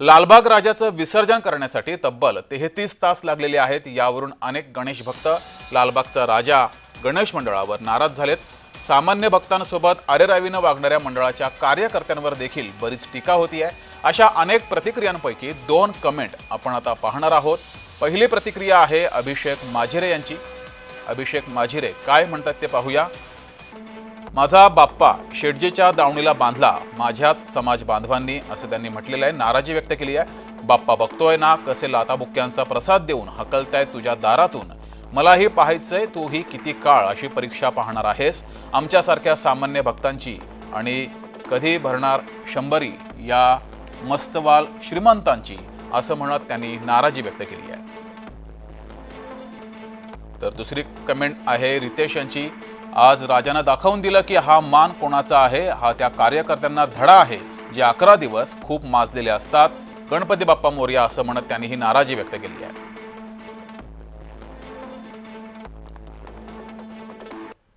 लालबाग राजाचं विसर्जन करण्यासाठी तब्बल तेहतीस तास लागलेले आहेत. यावरून अनेक गणेश भक्त लालबागचा राजा गणेश मंडळावर नाराज झालेत. सामान्य भक्तांसोबत अरेरावीनं वागणाऱ्या मंडळाच्या कार्यकर्त्यांवर देखील बरीच टीका होती आहे अशा अनेक प्रतिक्रियांपैकी दोन कमेंट आपण आता पाहणार आहोत. पहिली प्रतिक्रिया आहे अभिषेक माझिरे यांची. अभिषेक माझिरे काय म्हणतात ते पाहूया. माझा बाप्पा शेटजीच्या दावणीला बांधला माझ्याच समाज बांधवांनी असं त्यांनी म्हटलेलं आहे. नाराजी व्यक्त केली आहे. बाप्पा बघतोय ना कसे लाताबुक्क्यांचा प्रसाद देऊन हकलताय तुझ्या दारातून. मलाही पाहायचंय तूही किती काळ अशी परीक्षा पाहणार आहेस. आमच्यासारख्या सामान्य भक्तांची आणि कधी भरणार शंभरी या मस्तवाल श्रीमंतांची असं म्हणत त्यांनी नाराजी व्यक्त केली आहे. तर दुसरी कमेंट आहे रितेश यांची. आज राजानं दाखवून दिलं की हा मान कोणाचा आहे? हा त्या कार्यकर्त्यांना धडा आहे. जे अकरा दिवस खूप माजलेले असतात. गणपती बाप्पा मोर्या असं म्हणत त्यांनी ही नाराजी व्यक्त केली आहे.